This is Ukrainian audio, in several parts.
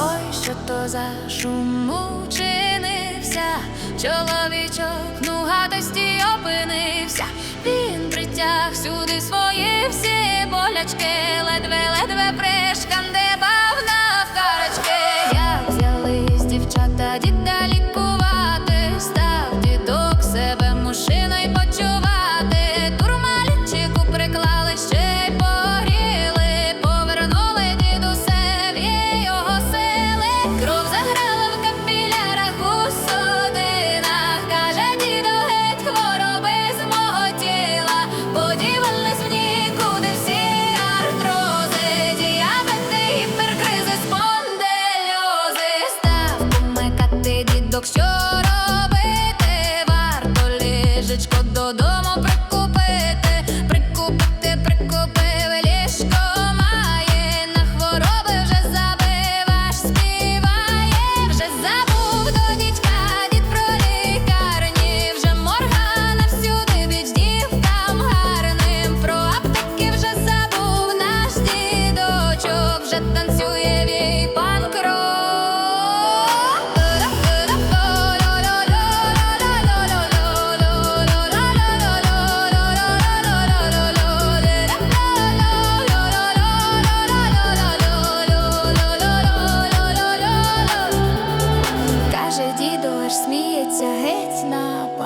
Ой, що то за шум учинився, чоловічок ну гадості опинився. Він притяг сюди свої всі болячки, ледве-ледве прикупити, прикупив ліжко має, на хвороби вже забив, співає, вже забув до дідька дід про лікарні, вже моргана всюди біч гарним, про аптеки вже забув наш дідочок, вже танцює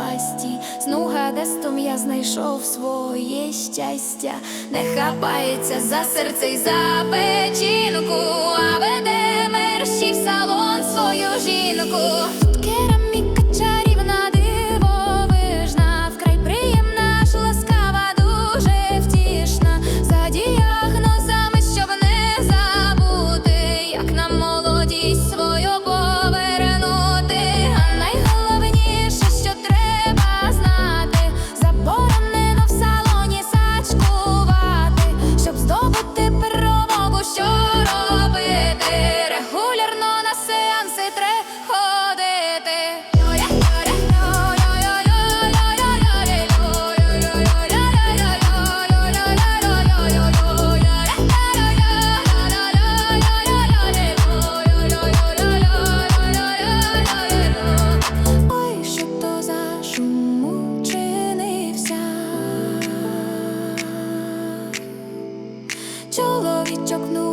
пасті. Знуга дестом я знайшов своє щастя, не хапається за серце й за печінку, а веде мерщій в салон свою жінку. що робити. чоловічок ну